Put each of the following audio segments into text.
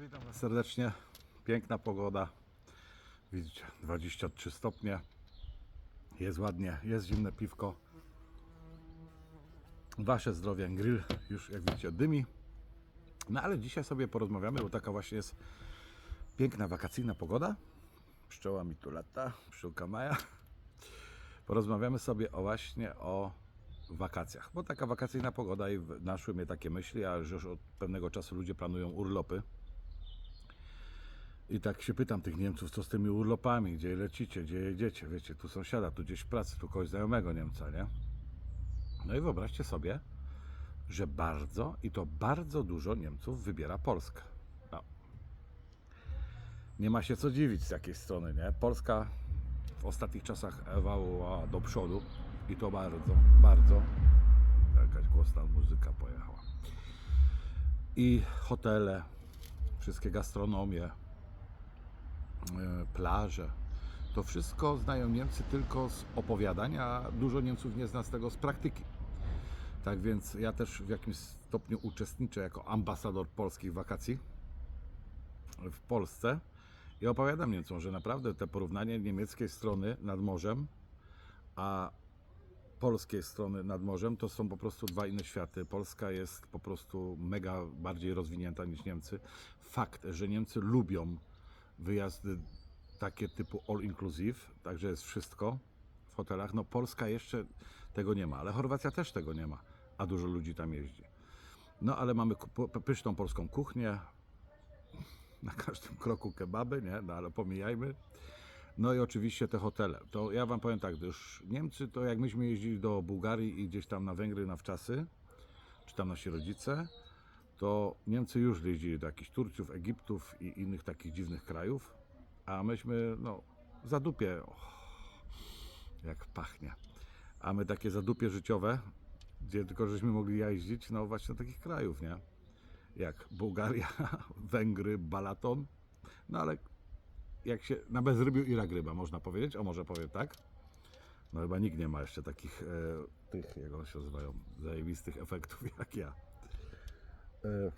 Witam Was serdecznie. Piękna pogoda. Widzicie, 23 stopnie. Jest ładnie, jest zimne piwko. Wasze zdrowie, grill już jak widzicie dymi. No ale dzisiaj sobie porozmawiamy, bo taka właśnie jest piękna wakacyjna pogoda. Pszczoła mi tu lata, pszczółka Maja. Porozmawiamy sobie o właśnie o wakacjach, bo taka wakacyjna pogoda i naszły mnie takie myśli, a już od pewnego czasu ludzie planują urlopy. I tak się pytam tych Niemców, co z tymi urlopami, gdzie lecicie, gdzie jedziecie, wiecie, tu sąsiada, tu gdzieś w pracy, tu kogoś znajomego Niemca, nie? No i wyobraźcie sobie, że bardzo, i to bardzo dużo Niemców wybiera Polskę. No. Nie ma się co dziwić z jakiej strony, nie? Polska w ostatnich czasach ewoluowała do przodu i to bardzo, bardzo. Jakaś głośna muzyka pojechała. I hotele, wszystkie gastronomie, plaże. To wszystko znają Niemcy tylko z opowiadania, a dużo Niemców nie zna z tego z praktyki. Tak więc ja też w jakimś stopniu uczestniczę jako ambasador polskich wakacji w Polsce i opowiadam Niemcom, że naprawdę te porównanie niemieckiej strony nad morzem, a polskiej strony nad morzem to są po prostu dwa inne światy. Polska jest po prostu mega bardziej rozwinięta niż Niemcy. Fakt, że Niemcy lubią wyjazdy takie typu all inclusive, także jest wszystko w hotelach. No Polska jeszcze tego nie ma, ale Chorwacja też tego nie ma, a dużo ludzi tam jeździ. No ale mamy pyszną polską kuchnię, na każdym kroku kebaby, nie? No ale pomijajmy. No i oczywiście te hotele. To ja wam powiem tak, już Niemcy to jak myśmy jeździli do Bułgarii i gdzieś tam na Węgry na wczasy, czy tam nasi rodzice, to Niemcy już jeździli do jakichś Turców, Egiptów i innych takich dziwnych krajów, a myśmy, no, zadupie, och, jak pachnie, a my takie zadupie życiowe, gdzie tylko żeśmy mogli jeździć, no właśnie do takich krajów, nie? Jak Bułgaria, Węgry, Balaton, no ale jak się na bezrybiu i rak ryba, można powiedzieć, o może powiem tak. No chyba nikt nie ma jeszcze takich, e, tych, jak one się nazywają, zajebistych efektów jak ja. E,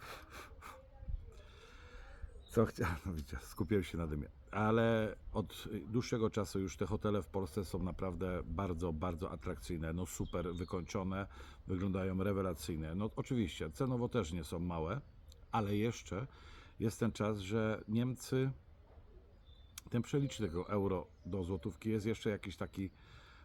co chciałem, no skupiłem się na dymie. Ale od dłuższego czasu już te hotele w Polsce są naprawdę bardzo, bardzo atrakcyjne, no super wykończone, wyglądają rewelacyjnie. No oczywiście, cenowo też nie są małe, ale jeszcze jest ten czas, że Niemcy ten przelicznik tego euro do złotówki jest jeszcze jakiś taki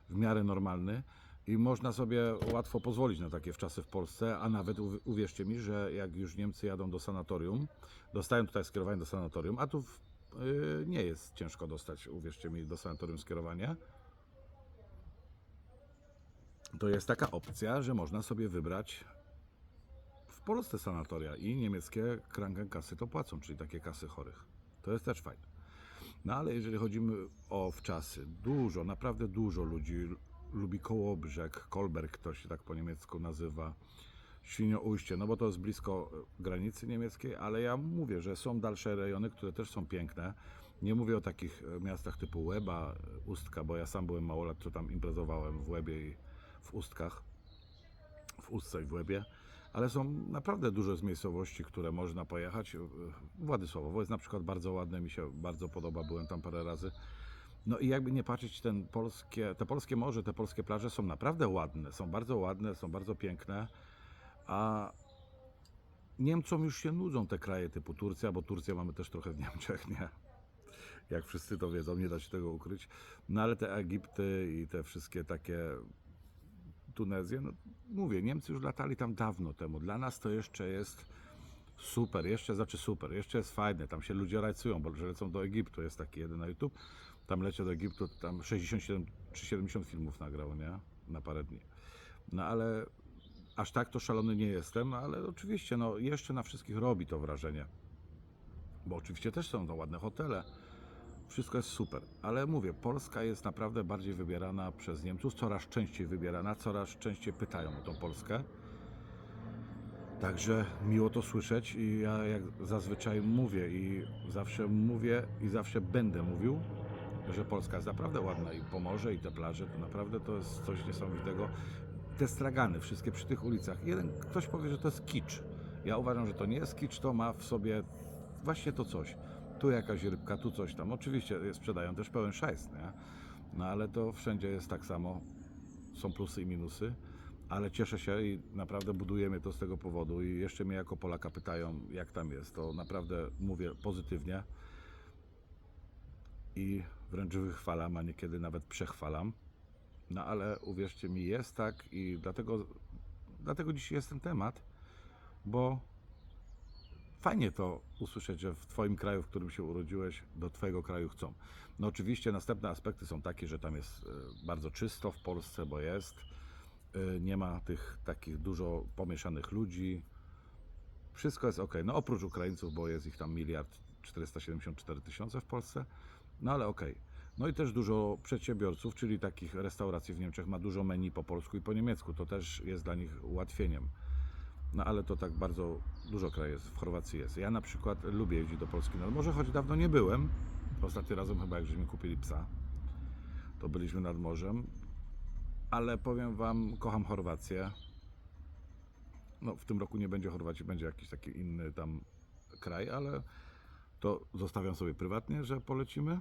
w miarę normalny i można sobie łatwo pozwolić na takie wczasy w Polsce, a nawet uw- uwierzcie mi, że jak już Niemcy jadą do sanatorium, dostają tutaj skierowanie do sanatorium, a tu w, y, nie jest ciężko dostać, uwierzcie mi, do sanatorium skierowanie, to jest taka opcja, że można sobie wybrać w Polsce sanatoria i niemieckie Krankenkasy to płacą, czyli takie kasy chorych. To jest też fajne. No ale jeżeli chodzimy o wczasy, dużo, naprawdę dużo ludzi lubi Kołobrzeg, Kolberg to się tak po niemiecku nazywa, Świnoujście, no bo to jest blisko e, granicy niemieckiej, ale ja mówię, że są dalsze rejony, które też są piękne. Nie mówię o takich e, miastach typu Łeba, e, Ustka, bo ja sam byłem mało lat, co tam imprezowałem w Łebie i w Ustkach, w Ustce i w Łebie, ale są naprawdę dużo z miejscowości, które można pojechać. Władysławowo jest na przykład bardzo ładne, mi się bardzo podoba, byłem tam parę razy. No i jakby nie patrzeć, ten polskie, te polskie morze, te polskie plaże są naprawdę ładne, są bardzo ładne, są bardzo piękne, a Niemcom już się nudzą te kraje typu Turcja, bo Turcję mamy też trochę w Niemczech, nie? Jak wszyscy to wiedzą, nie da się tego ukryć. No ale te Egipty i te wszystkie takie Tunezje, no mówię, Niemcy już latali tam dawno temu. Dla nas to jeszcze jest super, jeszcze znaczy super, jeszcze jest fajne. Tam się ludzie rajcują, bo że lecą do Egiptu. Jest taki jeden na YouTube. Tam lecie do Egiptu, tam 67 czy 70 filmów nagrał, nie? Na parę dni. No ale aż tak to szalony nie jestem, no, ale oczywiście, no jeszcze na wszystkich robi to wrażenie. Bo oczywiście też są to ładne hotele. Wszystko jest super, ale mówię, Polska jest naprawdę bardziej wybierana przez Niemców, coraz częściej wybierana, coraz częściej pytają o tą Polskę. Także miło to słyszeć i ja jak zazwyczaj mówię i zawsze mówię i zawsze będę mówił, że Polska jest naprawdę ładna i Pomorze i te plaże, to naprawdę to jest coś niesamowitego. Te stragany, wszystkie przy tych ulicach. Jeden, ktoś powie, że to jest kicz. Ja uważam, że to nie jest kicz, to ma w sobie właśnie to coś. Tu jakaś rybka, tu coś tam. Oczywiście sprzedają też pełen szajs, nie? No ale to wszędzie jest tak samo. Są plusy i minusy. Ale cieszę się i naprawdę budujemy to z tego powodu. I jeszcze mnie jako Polaka pytają, jak tam jest. To naprawdę mówię pozytywnie i wręcz wychwalam, a niekiedy nawet przechwalam. No ale uwierzcie mi, jest tak i dlatego, dlatego dzisiaj jest ten temat, bo fajnie to usłyszeć, że w Twoim kraju, w którym się urodziłeś, do Twojego kraju chcą. No oczywiście następne aspekty są takie, że tam jest e, bardzo czysto w Polsce, bo jest. E, Nie ma tych takich dużo pomieszanych ludzi. Wszystko jest ok. No oprócz Ukraińców, bo jest ich tam miliard 474 tysiące w Polsce. No ale okej. No i też dużo przedsiębiorców, czyli takich restauracji w Niemczech ma dużo menu po polsku i po niemiecku. To też jest dla nich ułatwieniem. No ale to tak bardzo dużo krajów jest, w Chorwacji jest. Ja na przykład lubię jeździć do Polski nad morze, choć dawno nie byłem. Ostatni razem chyba jak żeśmy kupili psa, to byliśmy nad morzem. Ale powiem Wam, kocham Chorwację. No w tym roku nie będzie Chorwacji, będzie jakiś taki inny tam kraj, ale to zostawiam sobie prywatnie, że polecimy.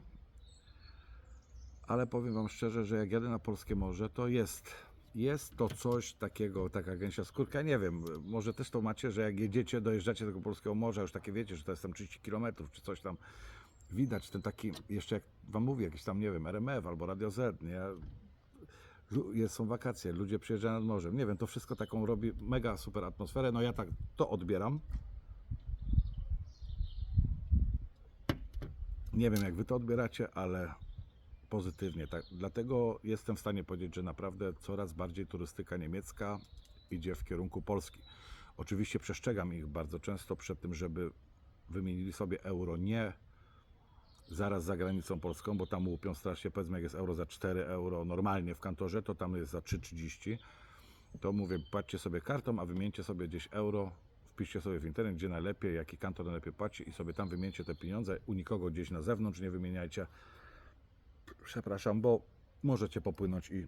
Ale powiem Wam szczerze, że jak jadę na polskie morze, to jest, jest to coś takiego, taka gęsia skórka. Nie wiem, może też to macie, że jak jedziecie, dojeżdżacie do tego polskiego morza, już takie wiecie, że to jest tam 30 km czy coś tam. Widać ten taki, jeszcze jak Wam mówię, jakiś tam, nie wiem, RMF albo Radio Z, nie? Jest, są wakacje, ludzie przyjeżdżają nad morzem. Nie wiem, to wszystko taką robi mega super atmosferę. No ja tak to odbieram. Nie wiem, jak wy to odbieracie, ale pozytywnie. Tak. Dlatego jestem w stanie powiedzieć, że naprawdę coraz bardziej turystyka niemiecka idzie w kierunku Polski. Oczywiście przestrzegam ich bardzo często przed tym, żeby wymienili sobie euro nie zaraz za granicą polską, bo tam łupią strasznie, powiedzmy jak jest euro za 4 euro normalnie w kantorze, to tam jest za 3,30. To mówię, płaccie sobie kartą, a wymieńcie sobie gdzieś euro, wpiszcie sobie w internet, gdzie najlepiej, jaki kantor najlepiej płaci i sobie tam wymieńcie te pieniądze. U nikogo gdzieś na zewnątrz nie wymieniajcie. Przepraszam, bo możecie popłynąć i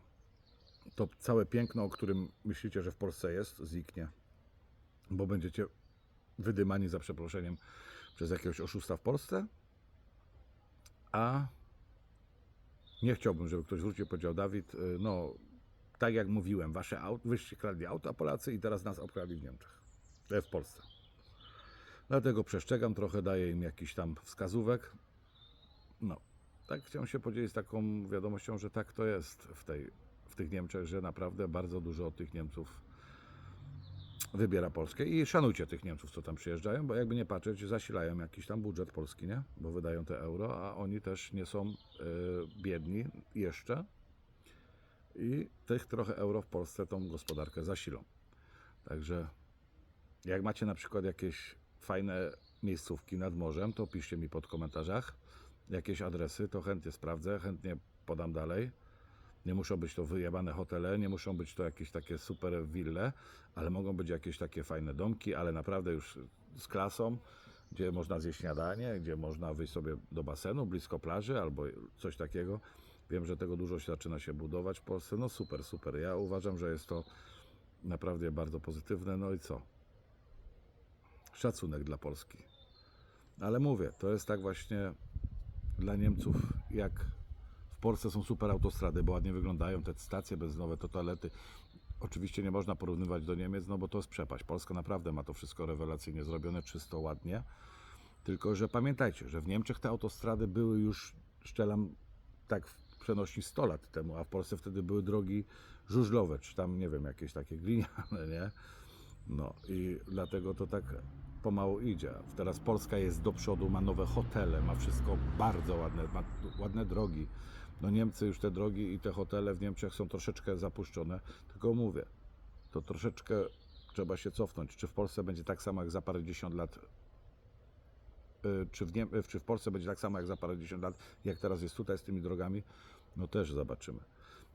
to całe piękno, o którym myślicie, że w Polsce jest, zniknie. Bo będziecie wydymani za przeproszeniem przez jakiegoś oszusta w Polsce, a nie chciałbym, żeby ktoś wrócił i powiedział, Dawid, y, no tak jak mówiłem, wasze auto, wyście kradli auta Polacy i teraz nas okradli w Niemczech, e, w Polsce. Dlatego przestrzegam trochę, daję im jakiś tam wskazówek. No, tak chciałem się podzielić taką wiadomością, że tak to jest w, tej, w tych Niemczech, że naprawdę bardzo dużo tych Niemców wybiera Polskę i szanujcie tych Niemców, co tam przyjeżdżają, bo jakby nie patrzeć, zasilają jakiś tam budżet polski, nie? Bo wydają te euro, a oni też nie są y, biedni jeszcze i tych trochę euro w Polsce tą gospodarkę zasilą. Także jak macie na przykład jakieś fajne miejscówki nad morzem, to piszcie mi pod komentarzach jakieś adresy, to chętnie sprawdzę, chętnie podam dalej. Nie muszą być to wyjebane hotele, nie muszą być to jakieś takie super wille, ale mogą być jakieś takie fajne domki, ale naprawdę już z klasą, gdzie można zjeść śniadanie, gdzie można wyjść sobie do basenu blisko plaży albo coś takiego. Wiem, że tego dużo się zaczyna się budować w Polsce. No super, super. Ja uważam, że jest to naprawdę bardzo pozytywne. No i co? Szacunek dla Polski. Ale mówię, to jest tak właśnie dla Niemców, jak w Polsce są super autostrady, bo ładnie wyglądają te stacje benzynowe, to toalety. Oczywiście nie można porównywać do Niemiec, no bo to jest przepaść. Polska naprawdę ma to wszystko rewelacyjnie zrobione, czysto, ładnie. Tylko, że pamiętajcie, że w Niemczech te autostrady były już, szczelam, tak w przenośni 100 lat temu, a w Polsce wtedy były drogi żużlowe, czy tam, nie wiem, jakieś takie gliniane, nie? No i dlatego to tak pomału idzie. Teraz Polska jest do przodu, ma nowe hotele, ma wszystko bardzo ładne, ma ładne drogi. No Niemcy już te drogi i te hotele w Niemczech są troszeczkę zapuszczone, tylko mówię, to troszeczkę trzeba się cofnąć. Czy w Polsce będzie tak samo jak za parędziesiąt lat? y, Czy w, Niem- czy w Polsce będzie tak samo jak za parędziesiąt lat, jak teraz jest tutaj z tymi drogami? No też zobaczymy.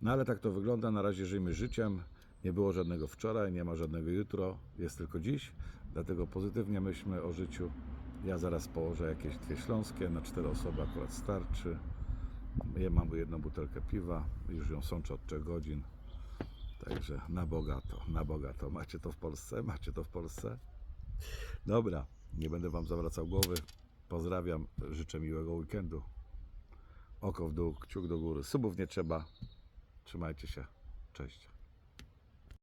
No ale tak to wygląda. Na razie żyjmy życiem. Nie było żadnego wczoraj, nie ma żadnego jutro, jest tylko dziś. Dlatego pozytywnie myślmy o życiu. Ja zaraz położę jakieś dwie śląskie, na cztery osoby akurat starczy. Ja mam jedną butelkę piwa, już ją sączę od 3 godzin. Także na bogato, na bogato. Macie to w Polsce? Macie to w Polsce? Dobra, nie będę Wam zawracał głowy. Pozdrawiam, życzę miłego weekendu. Oko w dół, kciuk do góry. Subów nie trzeba. Trzymajcie się. Cześć.